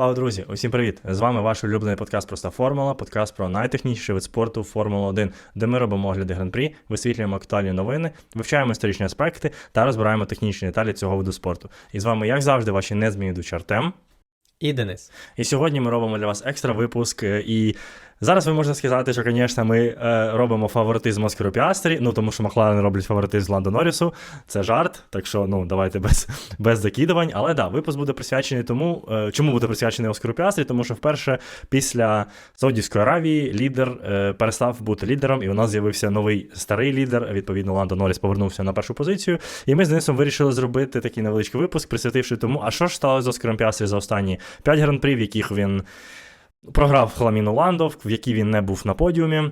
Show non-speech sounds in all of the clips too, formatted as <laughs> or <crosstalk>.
Вау, друзі, усім привіт! З вами ваш улюблений подкаст Проста Формула, подкаст про найтехнічніший вид спорту Формула 1, де ми робимо огляди гран-прі, висвітлюємо актуальні новини, вивчаємо історичні аспекти та розбираємо технічні деталі цього виду спорту. І з вами, як завжди, ваші незмінні ведучі Артем. І Денис. І сьогодні ми робимо для вас екстра випуск. е, І зараз ви можете сказати, що, звісно, ми е, робимо фаворитизм Оскару Піастрі, ну тому що Макларен роблять фаворитизм Ландо Норрісу. Це жарт, так що ну давайте без, <laughs> без закидувань. Але да, випуск буде присвячений тому, е, чому буде присвячений Оскару Піастрі, тому що вперше після Саудівської Аравії лідер е, перестав бути лідером, і у нас з'явився новий старий лідер. Відповідно, Ландо Норріс повернувся на першу позицію. І ми з Денисом вирішили зробити такий невеличкий випуск, присвятивши тому, а що ж сталося з Оскаром Піастрі за останні 5 гран-при, в яких він програв Хламіну Ландов, в якій він не був на подіумі.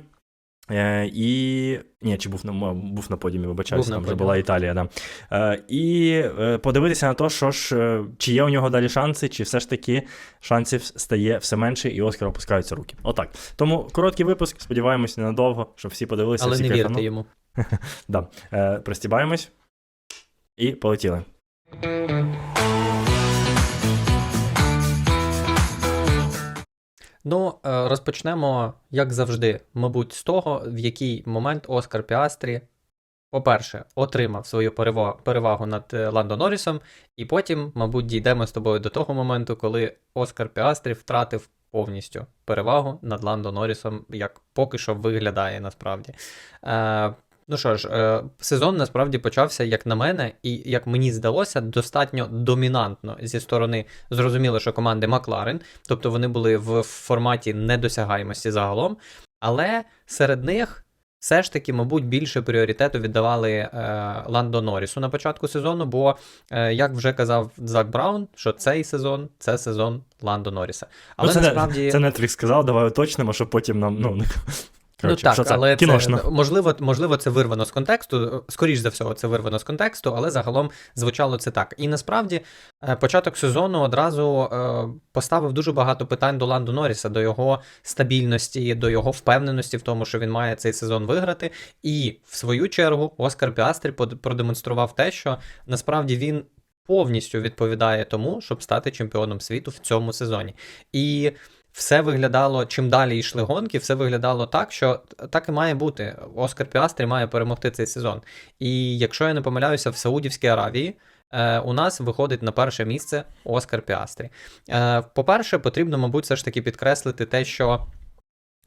Е, і. Ні, чи був на був на подіумі, вибачаюся, там вже була Італія, да. Е, і е, подивитися на те, що ж, е, чи є у нього далі шанси, чи все ж таки шансів стає все менше, і Оскар опускаються руки. Отак. Тому короткий випуск, сподіваємося, ненадовго, щоб всі подивилися. Але всі не вірте йому. <laughs> Да. Е, пристібаємось і полетіли. Ну, е, розпочнемо, як завжди, мабуть, з того, в який момент Оскар Піастрі, по-перше, отримав свою перевагу над е, Ландо Норрісом, і потім, мабуть, дійдемо з тобою до того моменту, коли Оскар Піастрі втратив повністю перевагу над Ландо Норрісом, як поки що виглядає насправді. Ну що ж, е, сезон насправді почався, як на мене, і як мені здалося, достатньо домінантно зі сторони зрозуміло, що команди Макларен, тобто вони були в форматі недосягаємості загалом, але серед них все ж таки, мабуть, більше пріоритету віддавали е, Ландо Норрісу на початку сезону, бо, е, як вже казав Зак Браун, що цей сезон це сезон Ландо Норріса. Але ну, це, насправді. не, це Netflix сказав, давай уточнимо, щоб потім нам. Ну, Коротше, ну так, що це? але Кіношно. це можливо, можливо, це вирвано з контексту. Скоріш за всього, це вирвано з контексту, але загалом звучало це так. І насправді е, початок сезону одразу е, поставив дуже багато питань до Ланду Норріса, до його стабільності, до його впевненості в тому, що він має цей сезон виграти. І в свою чергу Оскар Піастрі продемонстрував те, що насправді він. Повністю відповідає тому, щоб стати чемпіоном світу в цьому сезоні. І все виглядало, чим далі йшли гонки, все виглядало так, що так і має бути. Оскар Піастрі має перемогти цей сезон. І якщо я не помиляюся, в Саудівській Аравії. е, У нас виходить на перше місце Оскар Піастрі. Е, По-перше, потрібно, мабуть, все ж таки підкреслити те, що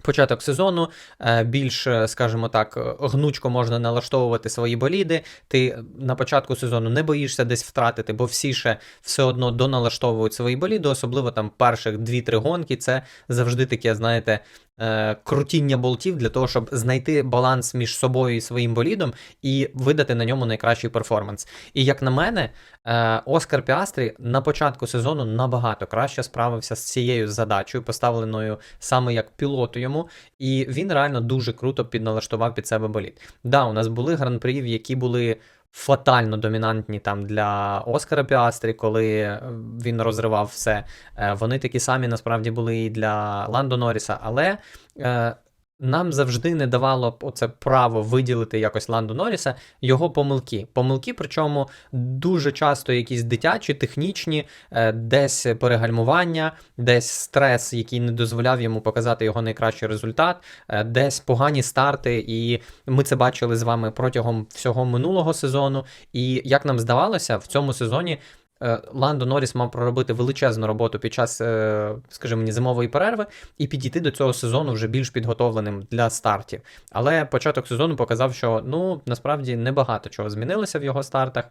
початок сезону е, більш, е, скажімо так, е, гнучко можна налаштовувати свої боліди. Ти на початку сезону не боїшся десь втратити, бо всі ще все одно доналаштовують свої боліди, особливо там перших 2-3 гонки. Це завжди таке, знаєте, е, крутіння болтів для того, щоб знайти баланс між собою і своїм болідом і видати на ньому найкращий перформанс. І як на мене, е, Оскар Піастрі на початку сезону набагато краще справився з цією задачею, поставленою саме як пілоту йому, і він реально дуже круто підналаштував під себе болід. Да, у нас були гран-при, які були. Фатально домінантні там для Оскара Піастрі, коли е, він розривав все. Е, Вони такі самі насправді були і для Ландо Норріса, але е, нам завжди не давало б оце право виділити якось Ландо Норріса його помилки. Помилки, причому дуже часто якісь дитячі, технічні, е, десь перегальмування, десь стрес, який не дозволяв йому показати його найкращий результат, е, десь погані старти. І ми це бачили з вами протягом всього минулого сезону. І як нам здавалося, в цьому сезоні. Е, Ландо Норріс мав проробити величезну роботу під час, е, скажімо зимової перерви і підійти до цього сезону вже більш підготовленим для стартів. Але початок сезону показав, що ну насправді небагато чого змінилося в його стартах.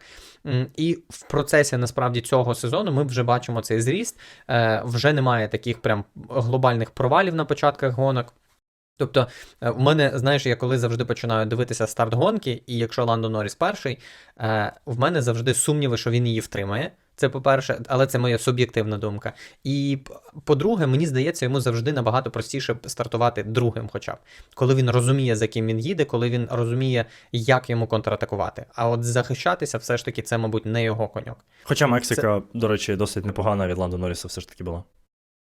І в процесі насправді цього сезону ми вже бачимо цей зріст. Е, Вже немає таких прям глобальних провалів на початках гонок. Тобто, в мене, знаєш, я коли завжди починаю дивитися старт гонки, і якщо Ландо Норріс перший, в мене завжди сумніви, що він її втримає. Це по-перше, але це моя суб'єктивна думка. І по-друге, мені здається, йому завжди набагато простіше стартувати другим, хоча б коли він розуміє, за ким він їде, коли він розуміє, як йому контратакувати. А от захищатися, все ж таки, це, мабуть, не його коньок. Хоча Мексика, до речі, досить непогана від Ландо Норріса все ж таки була.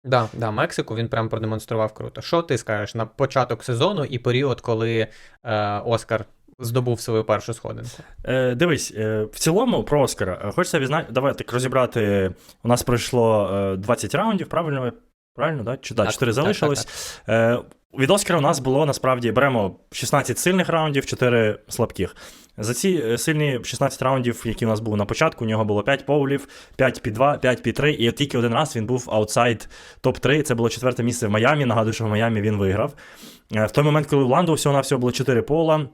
Да, да, Мексику він прям продемонстрував круто. Що ти скажеш на початок сезону і період, коли е, Оскар здобув свою першу сходинку. Е, дивись, е, в цілому про Оскара. Е, Хочеться відзначити, давай так розібрати. У нас пройшло е, 20 раундів, правильно? Правильно, да? Чи, да, Так, 4 так, залишилось. так, Е, від Оскара у нас було насправді беремо 16 сильних раундів, 4 слабких. За ці е, сильні 16 раундів, які у нас були на початку, у нього було 5 поулів, 5 під 2, 5 під 3, і тільки один раз він був аутсайд топ-3. Це було четверте місце в Майамі. Нагадую, що в Майамі він виграв. Е, В той момент, коли у Ландо всього на всього було 4 пола.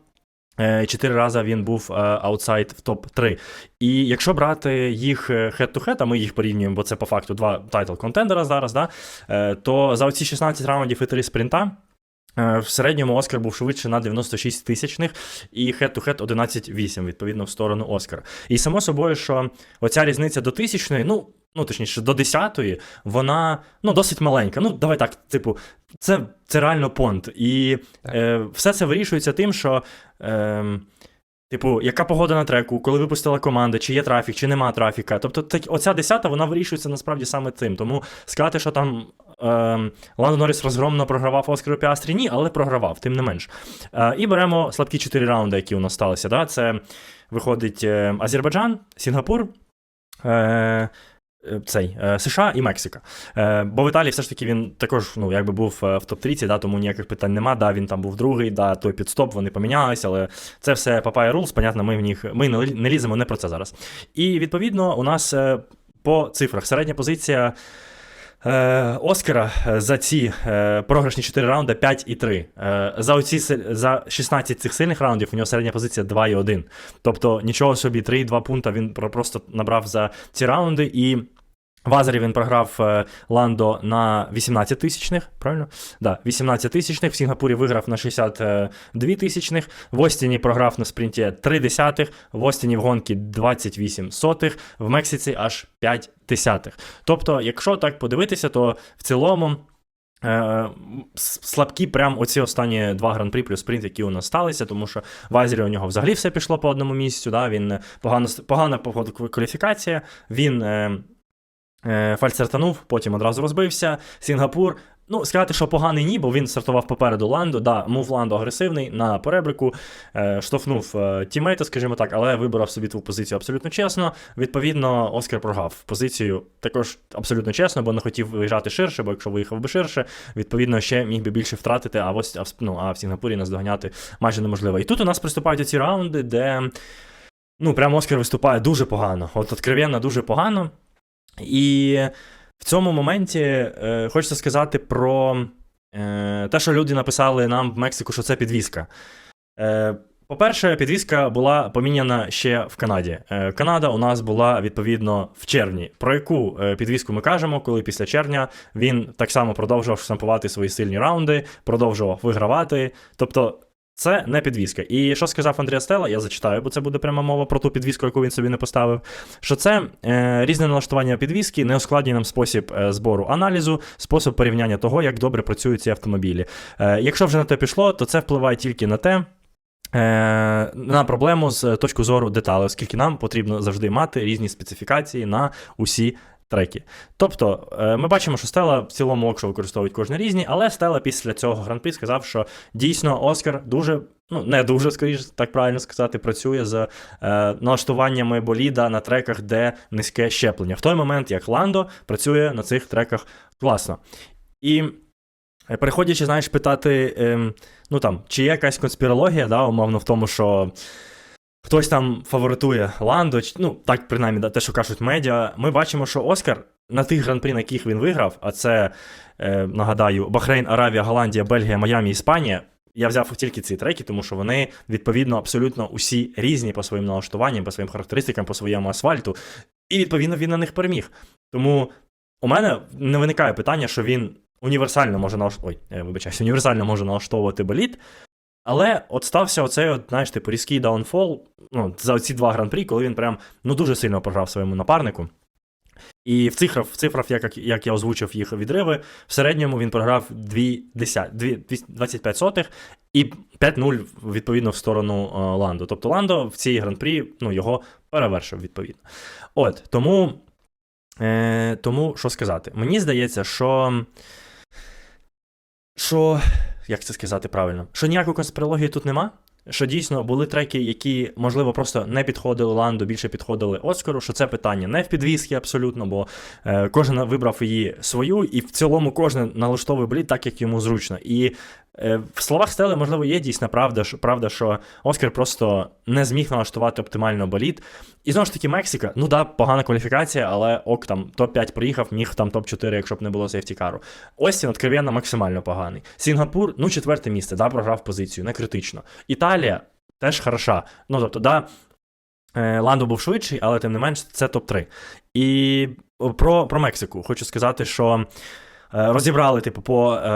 Е, Чотири рази він був е, аутсайд в топ-3. І якщо брати їх хед-ту-хед, а ми їх порівнюємо, бо це по факту два тайтл-контендера зараз, да, е, то за оці 16 раундів і 3 спринта в середньому Оскар був швидше на 96 тисячних, і хед-ту-хед 11-8, відповідно, в сторону Оскара. І само собою, що оця різниця до тисячної, ну, ну точніше, до десятої, вона ну, досить маленька. Ну, давай так, типу, це, це реально понт. І е, все це вирішується тим, що. Е, Типу, яка погода на треку, коли випустила команда, чи є трафік, чи нема трафіка. Тобто, так, оця десята вона вирішується насправді саме цим. Тому сказати, що там е, Ландо Норріс розгромно програвав Оскару Піастрі, ні, але програвав, тим не менш. Е, і беремо слабкі чотири раунди, які у нас сталися. Да? Це виходить е, Азербайджан, Сінгапур. Е, цей, е, США і Мексика. Е, бо в Італії все ж таки він також ну, якби був е, в топ-30, да, тому ніяких питань нема. Да, він там був другий, да, той підстоп, вони помінялися, але це все Papaya Rules, понятно, ми в них ми не, ліземо не про це зараз. І відповідно, у нас е, по цифрах середня позиція. Е, Оскара е, за ці е, програшні 4 раунди 5 і 3. Е, за, оці, за 16 цих сильних раундів у нього середня позиція 2 і 1. Тобто нічого собі 3,2 пункта він просто набрав за ці раунди. І в Азері він програв е, Ландо на 18 тисячних, правильно? Да, 18 тисячних. В Сінгапурі виграв на 62 тисячних. В Остіні програв на спринті 3 десятих. В Остіні в гонки 28 сотих. В Мексиці аж 5 десятих. Тобто, якщо так подивитися, то в цілому. Е, Слабкі прям оці останні два гран-прі плюс спринт, які у нас сталися, тому що в Азері у нього взагалі все пішло по одному місцю. Да? Він е, погано, погана по кваліфікація. Він фальцертанув, потім одразу розбився. Сінгапур. Ну, сказати, що поганий ні, бо він стартував попереду Ландо. Да, мув Ландо агресивний на перебрику, е, штовхнув е, тімейта, скажімо так, але вибрав собі ту позицію абсолютно чесно. Відповідно, Оскар програв позицію також абсолютно чесно, бо не хотів виїжджати ширше, бо якщо виїхав би ширше, відповідно, ще міг би більше втратити, а ось ну, а в Сінгапурі наздоганяти майже неможливо. І тут у нас приступають ці раунди, де ну, прямо Оскар виступає дуже погано. От откровенно дуже погано. І в цьому моменті е, хочеться сказати про е, те, що люди написали нам в Мексику, що це підвізка. Е, по-перше, підвізка була поміняна ще в Канаді. Е, Канада у нас була відповідно в червні. Про яку е, підвізку ми кажемо, коли після червня він так само продовжував штампувати свої сильні раунди, продовжував вигравати. Тобто. Це не підвізка. І що сказав Андрій Стела, я зачитаю, бо це буде пряма мова про ту підвізку, яку він собі не поставив. Що це е, різне налаштування підвізки, не ускладнює нам спосіб е, збору аналізу, спосіб порівняння того, як добре працюють ці автомобілі. Е, якщо вже на те пішло, то це впливає тільки на те. е, На проблему з точки зору деталей, оскільки нам потрібно завжди мати різні специфікації на усі треки. Тобто, е, ми бачимо, що Стела в цілому окшо використовують кожне різні, але Стела після цього гран-прі сказав, що дійсно Оскар дуже, ну не дуже, скоріш так правильно сказати, працює з е, налаштуваннями боліда на треках, де низьке щеплення. В той момент, як Ландо працює на цих треках класно. І е, переходячи, знаєш, питати, ем, ну там, чи є якась конспірологія, да, умовно, в тому, що. Хтось там фаворитує Ландо, ну так принаймні да, те, що кажуть медіа. Ми бачимо, що Оскар на тих гран-прі, на яких він виграв, а це е, нагадаю, Бахрейн, Аравія, Голландія, Бельгія, Майамі, Іспанія. Я взяв тільки ці треки, тому що вони відповідно абсолютно усі різні по своїм налаштуванням, по своїм характеристикам, по своєму асфальту. І відповідно він на них переміг. Тому у мене не виникає питання, що він універсально може налаш... Ой, е, вибачаюсь, універсально може налаштовувати боліт. Але от стався оцей, от, знаєш, типу, різкий даунфол ну, за ці два гран-прі, коли він прям ну, дуже сильно програв своєму напарнику. І в цифрах, в цифрах як, як я озвучив їх відриви, в середньому він програв 2, 10, 2, 25 сотих і 5-0 відповідно в сторону е, Ландо. Тобто Ландо в цій гран-прі ну, його перевершив відповідно. От, тому, е, тому що сказати? Мені здається, що. Що. Як це сказати правильно? Що ніякої конспірології тут нема. що дійсно були треки, які, можливо, просто не підходили Ланду, більше підходили Оскару, що це питання не в підвіски абсолютно, бо е, кожен вибрав її свою, і в цілому кожен налаштовує болід так, як йому зручно. І в словах Стели, можливо, є дійсна правда, що, правда, що Оскар просто не зміг налаштувати оптимально болід. І знову ж таки, Мексика, ну да, погана кваліфікація, але ок, там топ-5 приїхав, міг там топ-4, якщо б не було сейфтікару. Остін, откровенно, максимально поганий. Сінгапур, ну, четверте місце, да, програв позицію, не критично. Італія теж хороша. Ну, тобто, да, е, Ландо був швидший, але тим не менш, це топ-3. І про, про Мексику хочу сказати, що. Е, Розібрали, типу, по е,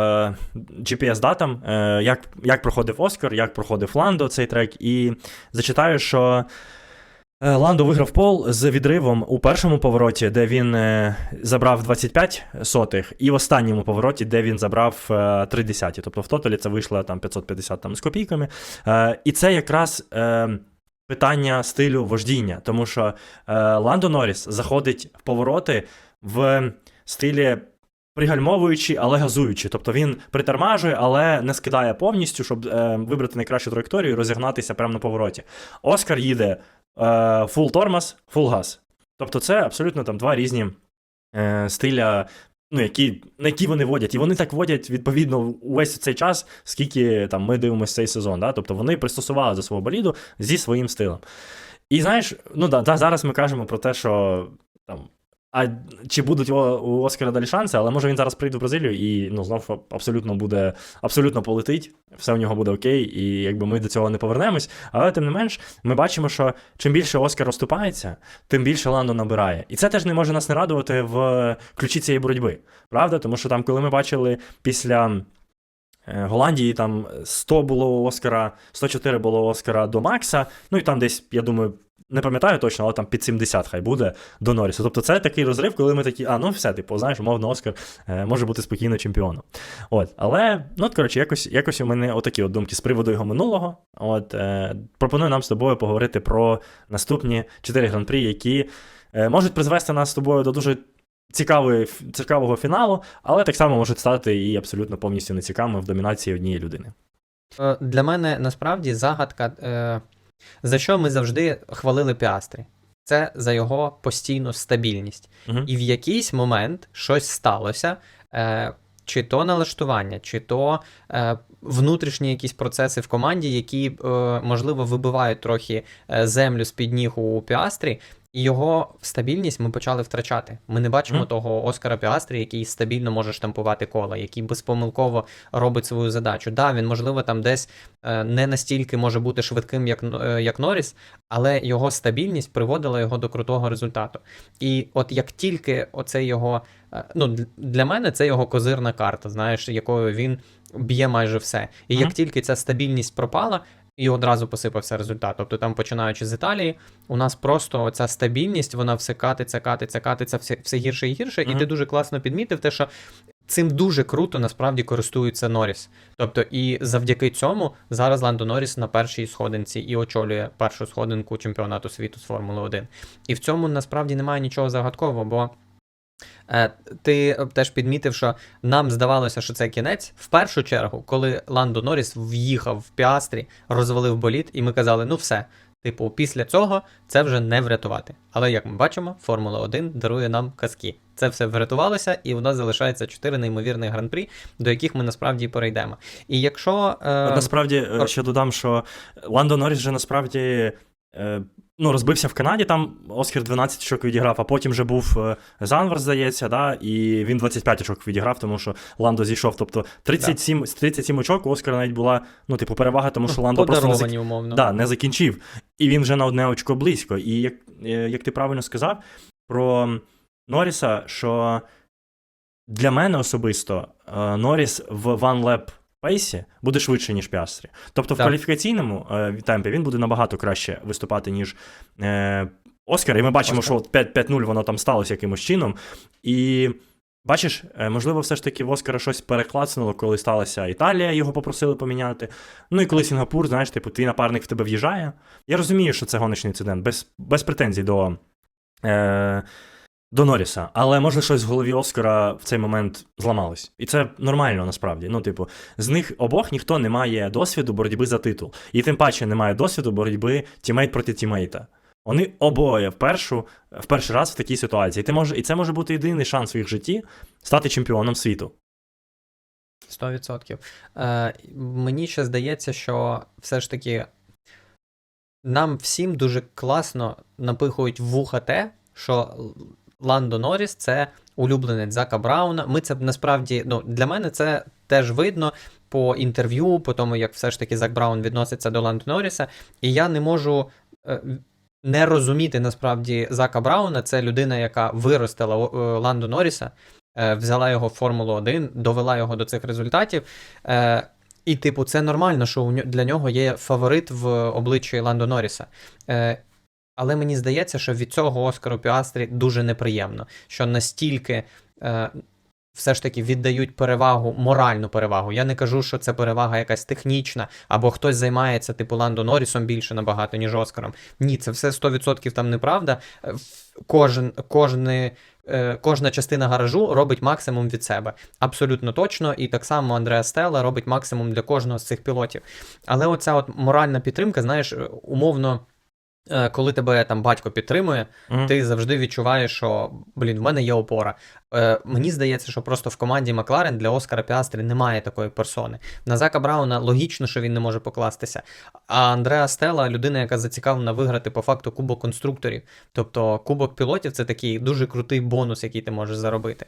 GPS-датам, е, як, як проходив Оскар, як проходив Ландо цей трек, і зачитаю, що Ландо виграв пол з відривом у першому повороті, де він забрав 25 сотих, і в останньому повороті, де він забрав е, 3 десяті. Тобто в тоталі це вийшло там 550 там, з копійками. І це якраз питання стилю вождіння, тому що Ландо Норріс заходить в повороти в стилі. Пригальмовуючи, але газуючи. Тобто він притормажує, але не скидає повністю, щоб е, вибрати найкращу траєкторію і розігнатися прямо на повороті. Оскар їде е, фул тормоз, фул газ. Тобто це абсолютно там два різні е, стиля, ну, які, на які вони водять. І вони так водять відповідно увесь цей час, скільки там ми дивимося цей сезон. Да? Тобто вони пристосували до свого боліду зі своїм стилем. І знаєш, ну да, да, зараз ми кажемо про те, що там. А чи будуть у, Оскара далі шанси, але може він зараз прийде в Бразилію і ну, знов абсолютно буде абсолютно полетить, все у нього буде окей, і якби ми до цього не повернемось. Але тим не менш, ми бачимо, що чим більше Оскар розступається, тим більше Ландо набирає. І це теж не може нас не радувати в ключі цієї боротьби. Правда? Тому що там, коли ми бачили після. е, Голландії там 100 було Оскара, 104 було Оскара до Макса. Ну і там десь, я думаю, не пам'ятаю точно, але там під 70 хай буде до Норріса. Тобто це такий розрив, коли ми такі, а ну все, типу, знаєш, умовно, Оскар е, може бути спокійно чемпіоном. От, але, ну, от, коротше, якось, якось у мене отакі от думки з приводу його минулого. От, е, пропоную нам з тобою поговорити про наступні 4 гран-прі, які е, можуть призвести нас з тобою до дуже цікавої, цікавого фіналу, але так само можуть стати і абсолютно повністю нецікавими в домінації однієї людини. Е, Для мене насправді загадка, е, за що ми завжди хвалили Піастрі. Це за його постійну стабільність. Угу. І в якийсь момент щось сталося, е, чи то налаштування, чи то е, внутрішні якісь процеси в команді, які, е, можливо, вибивають трохи е, землю з-під ніг у Піастрі, і його стабільність ми почали втрачати. Ми не бачимо Мгм. того Оскара Піастрі, який стабільно може штампувати кола, який безпомилково робить свою задачу. Да, він, можливо, там десь е, не настільки може бути швидким, як, е, як Норріс, але його стабільність приводила його до крутого результату. І от як тільки оце його. е, Ну, для мене це його козирна карта, знаєш, якою він б'є майже все. І як тільки ця стабільність пропала, і одразу посипався результат. Тобто, там, починаючи з Італії, у нас просто ця стабільність, вона все катиться, катиться, катиться, все, все гірше і гірше. І ти дуже класно підмітив те, що цим дуже круто насправді користується Норріс. Тобто, і завдяки цьому зараз Ландо Норріс на першій сходинці і очолює першу сходинку чемпіонату світу з Формули 1. І в цьому насправді немає нічого загадкового, бо. Е, Ти е, теж підмітив, що нам здавалося, що це кінець. В першу чергу, коли Ландо Норріс в'їхав в піастрі, розвалив боліт, і ми казали, ну все. Типу, після цього це вже не врятувати. Але як ми бачимо, Формула 1 дарує нам казки. Це все врятувалося, і у нас залишається чотири неймовірних гран-прі, до яких ми насправді перейдемо. І якщо. Е... Насправді, е, ще додам, що Ландо Норріс вже насправді ну, розбився в Канаді, там Оскар 12 очок відіграв, а потім вже був е, Занвер, здається, да, і він 25 очок відіграв, тому що Ландо зійшов. Тобто 37, 37 очок у Оскара навіть була ну, типу, перевага, тому що Ландо просто не, зак... умовно. да, не закінчив. І він вже на одне очко близько. І як, е, як ти правильно сказав про Норріса, що для мене особисто е, Норріс в One Lap пейсі буде швидше, ніж Піастрі. Тобто в кваліфікаційному е, темпі він буде набагато краще виступати, ніж е, Оскар. І ми бачимо, Оскар. що 5 5-0 воно там сталося якимось чином. І бачиш, е, можливо, все ж таки в Оскара щось переклацнуло, коли сталася Італія, його попросили поміняти. Ну і коли Сінгапур, знаєш, типу, твій напарник в тебе в'їжджає. Я розумію, що це гоночний інцидент, без, без претензій до. Е, до Норріса, але може щось в голові Оскара в цей момент зламалось. І це нормально насправді. Ну, типу, з них обох ніхто не має досвіду боротьби за титул. І тим паче не має досвіду боротьби тімейт проти тімейта. Вони обоє в в перший раз в такій ситуації. І, ти може, і це може бути єдиний шанс в їх житті стати чемпіоном світу. 100%. Е, мені ще здається, що все ж таки нам всім дуже класно напихують вуха те, що Ландо Норріс це улюбленець Зака Брауна. Ми це насправді, ну, для мене це теж видно по інтерв'ю, по тому, як все ж таки Зак Браун відноситься до Ландо Норріса. І я не можу. е, Не розуміти насправді Зака Брауна, це людина, яка виростила е, Ландо Норріса, е, взяла його в Формулу 1, довела його до цих результатів. І, типу, це нормально, що для нього є фаворит в обличчі Ландо Норріса. Але мені здається, що від цього Оскару Піастрі дуже неприємно, що настільки е, все ж таки віддають перевагу, моральну перевагу. Я не кажу, що це перевага якась технічна, або хтось займається типу Ландо Норрісом більше набагато, ніж Оскаром. Ні, це все 100% там неправда. Е, Кожен, кожне, е, кожна частина гаражу робить максимум від себе. Абсолютно точно. І так само Андреа Стелла робить максимум для кожного з цих пілотів. Але оця от моральна підтримка, знаєш, умовно. Е, Коли тебе там батько підтримує, Мгм. ти завжди відчуваєш, що блін, в мене є опора. Е, мені здається, що просто в команді Макларен для Оскара Піастрі немає такої персони. На Зака Брауна логічно, що він не може покластися. А Андреа Стела людина, яка зацікавлена виграти по факту кубок конструкторів. Тобто кубок пілотів це такий дуже крутий бонус, який ти можеш заробити.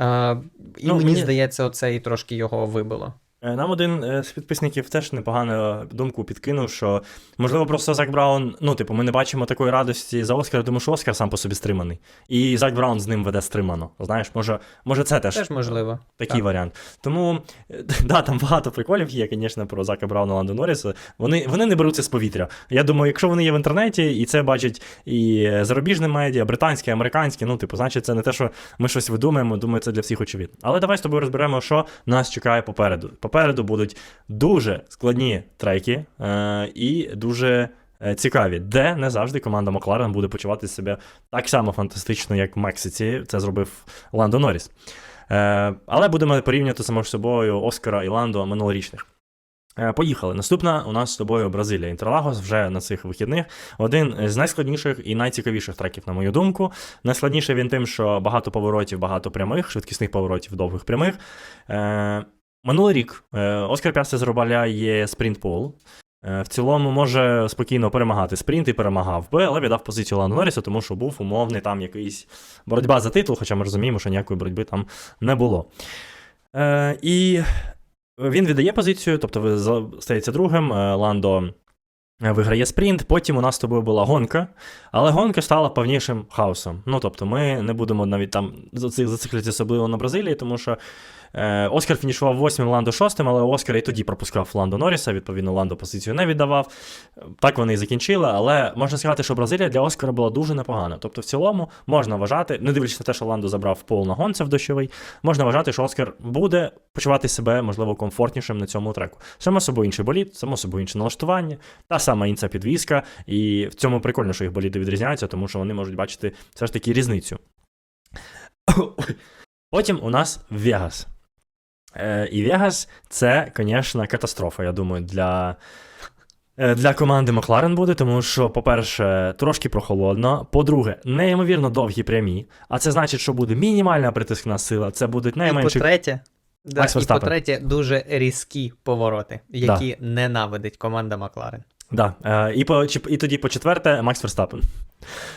Е, і Ну, мені мені- здається, оце і трошки його вибило. Е, Нам один е, з підписників теж непогану думку підкинув, що можливо просто Зак Браун, ну, типу, ми не бачимо такої радості за Оскара, тому що Оскар сам по собі стриманий. І Зак Браун з ним веде стримано. Знаєш, може, може це теж, Теж можливо. такий так. варіант. Тому, е, <laughs> да, там багато приколів є, звісно, про Зака Брауна Ландо Норріса. Вони, вони не беруться з повітря. Я думаю, якщо вони є в інтернеті, і це бачать і зарубіжне медіа, британське, американське, ну, типу, значить, це не те, що ми щось видумаємо, думаю, це для всіх очевидно. Але давай з тобою розберемо, що нас чекає попереду. Попереду будуть дуже складні треки е, і дуже. е, Цікаві, де не завжди команда Макларен буде почувати себе так само фантастично, як в Мексиці. Це зробив Ландо Норріс. Е, але будемо порівнювати само ж собою Оскара і Ландо минулорічних. Е, Поїхали. Наступна у нас з тобою Бразилія. Інтерлагос вже на цих вихідних. Один з найскладніших і найцікавіших треків, на мою думку. Найскладніше він тим, що багато поворотів, багато прямих, швидкісних поворотів, довгих прямих. Минулий рік е, Оскар Пясте заробляє спринт-пол. Е, В цілому може спокійно перемагати спринт і перемагав би, але віддав позицію Лану Норріса, тому що був умовний там якийсь боротьба за титул, хоча ми розуміємо, що ніякої боротьби там не було. Е, і він віддає позицію, тобто стається другим. е, Ландо виграє спринт. Потім у нас з тобою була гонка, але гонка стала повнішим хаосом. Ну тобто, ми не будемо навіть там заци- зациклитися особливо на Бразилії, тому що Оскар фінішував восьмим, Ландо шостим, але Оскар і тоді пропускав Ландо Норріса, відповідно, Ландо позицію не віддавав. Так вони і закінчили, але можна сказати, що Бразилія для Оскара була дуже непогана. Тобто, в цілому можна вважати, не дивлячись на те, що Ландо забрав пол на в дощовий, можна вважати, що Оскар буде почувати себе, можливо, комфортнішим на цьому треку. Само собою інший болід, само собою інше налаштування, та сама інша підвізка, і в цьому прикольно, що їх боліди відрізняються, тому що вони можуть бачити все ж таки різницю. <coughs> Потім у нас Вегас. Е, і Вегас це, звісно, катастрофа, я думаю, для. е, Для команди Макларен буде, тому що, по-перше, трошки прохолодно. По-друге, неймовірно довгі прямі. А це значить, що буде мінімальна притискна сила. Це будуть І найменші. по-третє, да, і по-третє, дуже різкі повороти, які ненавидить команда Макларен. Да. Е, і, по, і тоді, по-четверте, Макс Верстапен.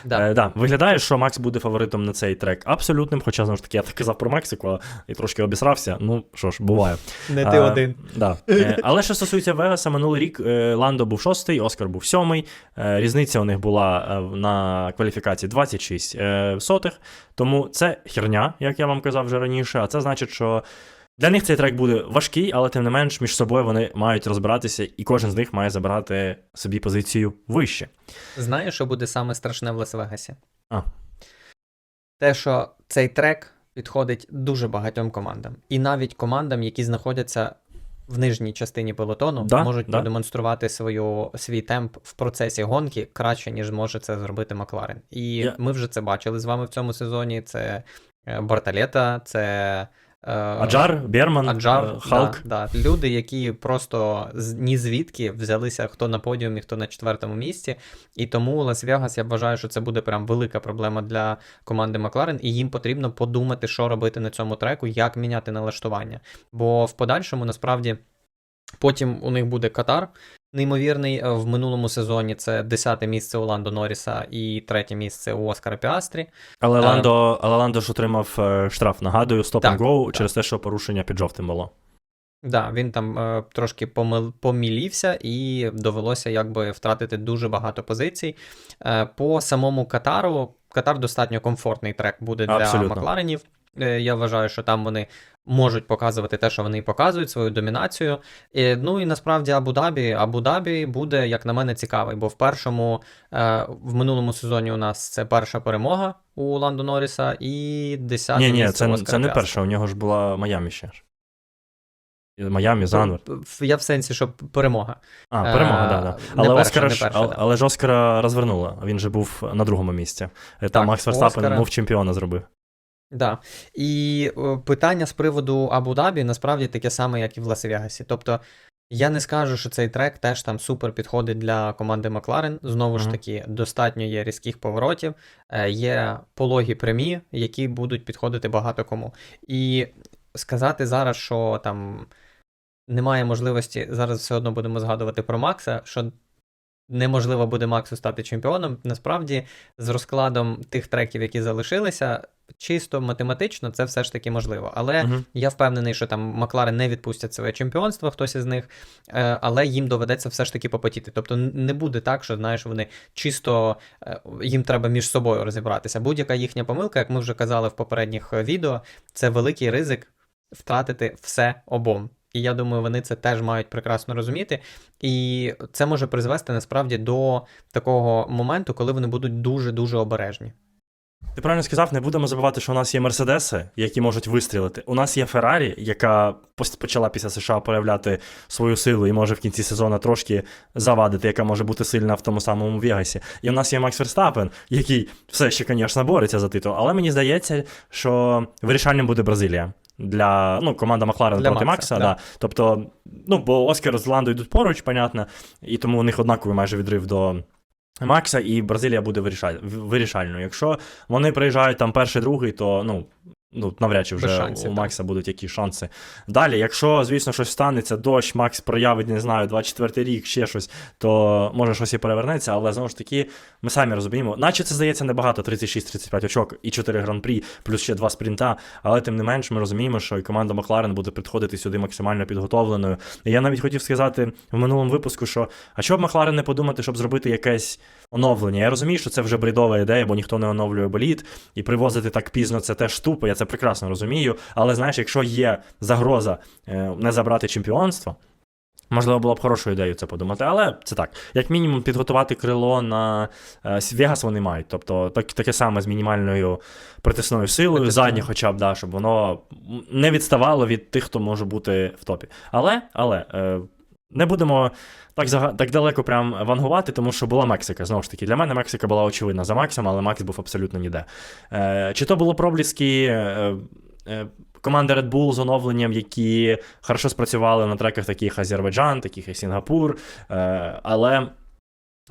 Да. Е, да. Виглядає, що Макс буде фаворитом на цей трек абсолютним. Хоча, знову ж таки, я так казав про Мексику і трошки обісрався. Ну що ж, буває. Не А, ти один. Да. Е, Але що стосується Вегаса, минулий рік е, Ландо був шостий, Оскар був сьомий. Е, Різниця у них була е, на кваліфікації 26 е, сотих. Тому це херня, як я вам казав вже раніше. А це значить, що для них цей трек буде важкий, але тим не менш між собою вони мають розбиратися, і кожен з них має забирати собі позицію вище. Знаєш, що буде саме страшне в Лас-Вегасі? А. Те, що цей трек підходить дуже багатьом командам. І навіть командам, які знаходяться в нижній частині пелотону Да, можуть да. продемонструвати свою, свій темп в процесі гонки краще, ніж може це зробити Макларен. І Я- ми вже це бачили з вами в цьому сезоні. Це е, Барталета, це Аджар, Берман, Аджар, е, Халк. Да, да. Люди, які просто ні звідки взялися хто на подіумі, хто на четвертому місці. І тому Лас-Вегас, я вважаю, що це буде прям велика проблема для команди Макларен, і їм потрібно подумати, що робити на цьому треку, як міняти налаштування. Бо в подальшому насправді потім у них буде Катар. Неймовірний Е, в минулому сезоні це 10 місце у Ландо Норріса і третє місце у Оскара Піастрі. Але Е, Ландо, але Ландо ж отримав е, штраф, нагадую, стоп Так, and go так. через те, що порушення під жовтим було. Да, він там е, трошки помил, помілівся і довелося якби втратити дуже багато позицій. Е, по самому Катару, Катар достатньо комфортний трек буде для Абсолютно. Макларенів. Е, я вважаю, що там вони можуть показувати те, що вони показують, свою домінацію. І, ну і насправді Абу-Дабі, Абу-Дабі буде, як на мене, цікавий, бо в першому, е, в минулому сезоні у нас це перша перемога у Ландо Норріса і 10 Ні, ні, це, це не перша, у нього ж була Майамі ще ж. І Майамі, Занвер. Я в сенсі, що перемога. А, перемога, Е, так. Да, да. Але, перша, Оскара не ж, да. але ж Оскара розвернула. Він же був на другому місці. Е, Там Так, Макс Верстапен Оскара. мов чемпіона зробив. Да. І е, питання з приводу Абу-Дабі насправді таке саме, як і в Лас-Вегасі. Тобто, я не скажу, що цей трек теж там супер підходить для команди Макларен. Знову ж таки, достатньо є різких поворотів, е, є пологі прямі, які будуть підходити багато кому. І сказати зараз, що там немає можливості, зараз все одно будемо згадувати про Макса, що неможливо буде Максу стати чемпіоном. Насправді, з розкладом тих треків, які залишилися, чисто математично це все ж таки можливо. Але Мгм. я впевнений, що там Макларен не відпустять своє чемпіонство, хтось із них, е, але їм доведеться все ж таки попотіти. Тобто не буде так, що знаєш, вони чисто е, їм треба між собою розібратися. Будь-яка їхня помилка, як ми вже казали в попередніх е, відео, це великий ризик втратити все обом. І я думаю, вони це теж мають прекрасно розуміти. І це може призвести насправді до такого моменту, коли вони будуть дуже-дуже обережні. Ти правильно сказав, не будемо забувати, що у нас є Мерседеси, які можуть вистрілити. У нас є Феррарі, яка почала після США проявляти свою силу і може в кінці сезону трошки завадити, яка може бути сильна в тому самому Вегасі. І у нас є Макс Верстапен, який все ще, звісно, бореться за титул. Але мені здається, що вирішальним буде Бразилія. Для ну, команда Макларен проти Макса, Макса, да. да. Тобто, ну, бо Оскар з Ландо йдуть поруч, понятно, і тому у них однаковий майже відрив до Макса, і Бразилія буде вирішаль... вирішальною. Якщо вони приїжджають там перший, другий, то ну. Ну, навряд чи вже шансів, у так. Макса будуть якісь шанси. Далі, якщо, звісно, щось станеться, дощ, Макс проявить, не знаю, 24 рік, ще щось, то може щось і перевернеться, але знову ж таки, ми самі розуміємо, наче це здається небагато, 36-35 очок і 4 гран-прі, плюс ще 2 спринта, але тим не менш ми розуміємо, що і команда Макларен буде підходити сюди максимально підготовленою. І я навіть хотів сказати в минулому випуску, що а що б Макларен не подумати, щоб зробити якесь оновлення. Я розумію, що це вже бредова ідея, бо ніхто не оновлює боліт, і привозити так пізно це теж тупо, я це прекрасно розумію. Але знаєш, якщо є загроза е, не забрати чемпіонство. Можливо, було б хорошою ідеєю це подумати, але це так. Як мінімум, підготувати крило на е, Вегас вони мають. Тобто так, таке саме з мінімальною притисною силою, Притисною. задні, хоча б, да, щоб воно не відставало від тих, хто може бути в топі. Але, але е, не будемо так, так далеко прям вангувати, тому що була Мексика. Знову ж таки, для мене Мексика була очевидна за Максом, але Макс був абсолютно ніде. Е, чи то було пробліски. Е, е, Команди Red Bull з оновленням, які хорошо спрацювали на треках, таких Азербайджан, таких як Сінгапур, е, але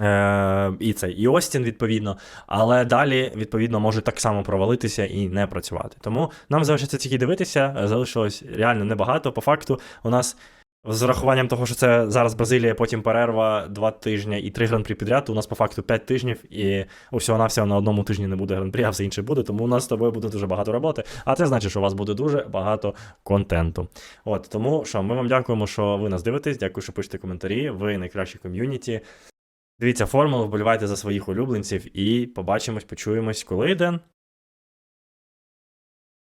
е, і це, і Остін, відповідно. Але далі, відповідно, може так само провалитися і не працювати. Тому нам залишиться тільки дивитися, залишилось реально небагато. По факту, у нас з урахуванням того, що це зараз Бразилія, потім перерва, два тижні і три гран-прі підряд. У нас по факту 5 тижнів, і усього навсього на одному тижні не буде гран-прі, а все інше буде. Тому у нас з тобою буде дуже багато роботи. А це значить, що у вас буде дуже багато контенту. От тому що ми вам дякуємо, що ви нас дивитесь. Дякую, що пишете коментарі. Ви найкращі ком'юніті. Дивіться формулу, вболівайте за своїх улюбленців і побачимось, почуємось, коли йде.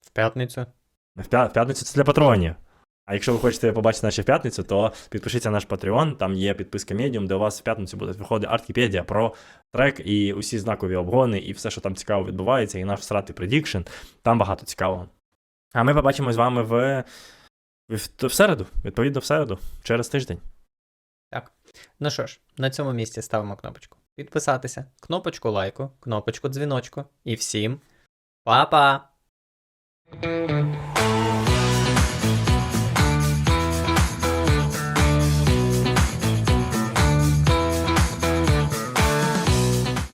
В п'ятницю. В п'ятницю це для патронів. А якщо ви хочете побачити наші в п'ятницю, то підпишіться на наш Patreon, там є підписка Medium, де у вас в п'ятницю буде виходити арткіпедія про трек і усі знакові обгони, і все, що там цікаво відбувається, і наш срати предікшн. Там багато цікавого. А ми побачимо з вами В, в середу, відповідно, в середу, через тиждень. Так. Ну що ж, на цьому місці ставимо кнопочку підписатися, кнопочку лайку, кнопочку дзвіночку і всім па-па!